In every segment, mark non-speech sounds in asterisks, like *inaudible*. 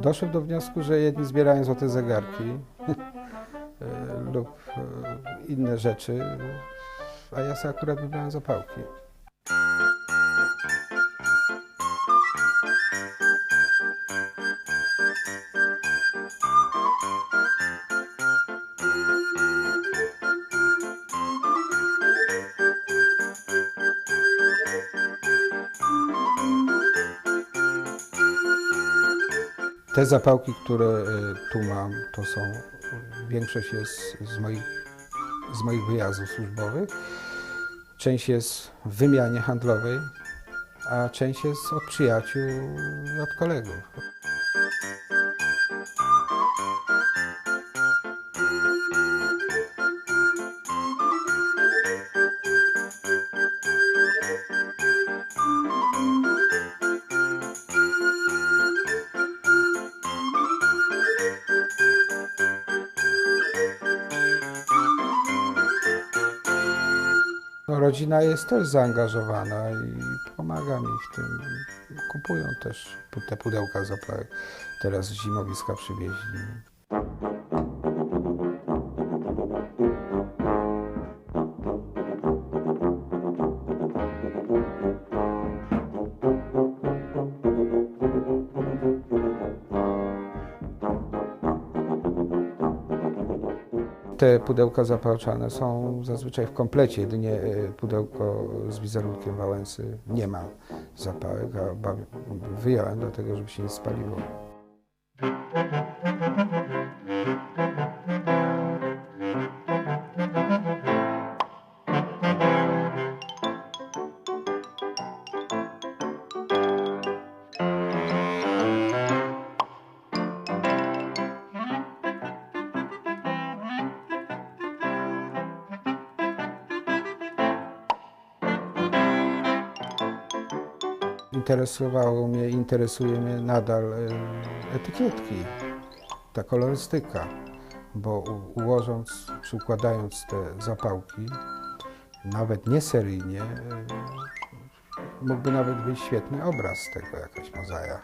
Doszedł do wniosku, że jedni zbierają złote zegarki *laughs* e, lub e, inne rzeczy, a ja sobie akurat wybrałem zapałki. Te zapałki, które e, tu mam, to są, większość jest z moich, z moich wyjazdów służbowych. Część jest w wymianie handlowej, a część jest od przyjaciół, od kolegów. No, rodzina jest też zaangażowana i pomaga mi w tym. Kupują też te pudełka zapałek. Teraz z zimowiska przywieźli. Te pudełka zapałczane są zazwyczaj w komplecie, jedynie e, pudełko z wizerunkiem Wałęsy nie ma zapałek, a wyjąłem dlatego, żeby się nie spaliło. Interesowało mnie, interesuje mnie nadal e, etykietki, ta kolorystyka, bo ułożąc, czy układając te zapałki, nawet nie seryjnie, e, mógłby nawet być świetny obraz z tego, jakaś mozaja.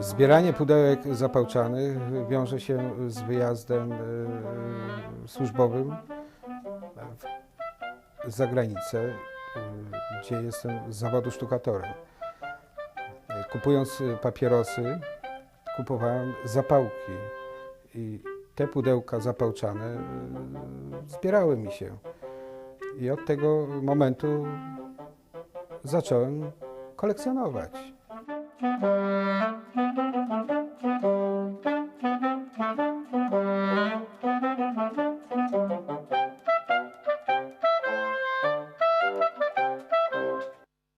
Zbieranie pudełek zapałczanych wiąże się z wyjazdem e, służbowym za granicę, e, gdzie jestem z zawodu sztukatorem. E, Kupując papierosy, kupowałem zapałki i te pudełka zapałczane zbierały mi się. I od tego momentu zacząłem kolekcjonować.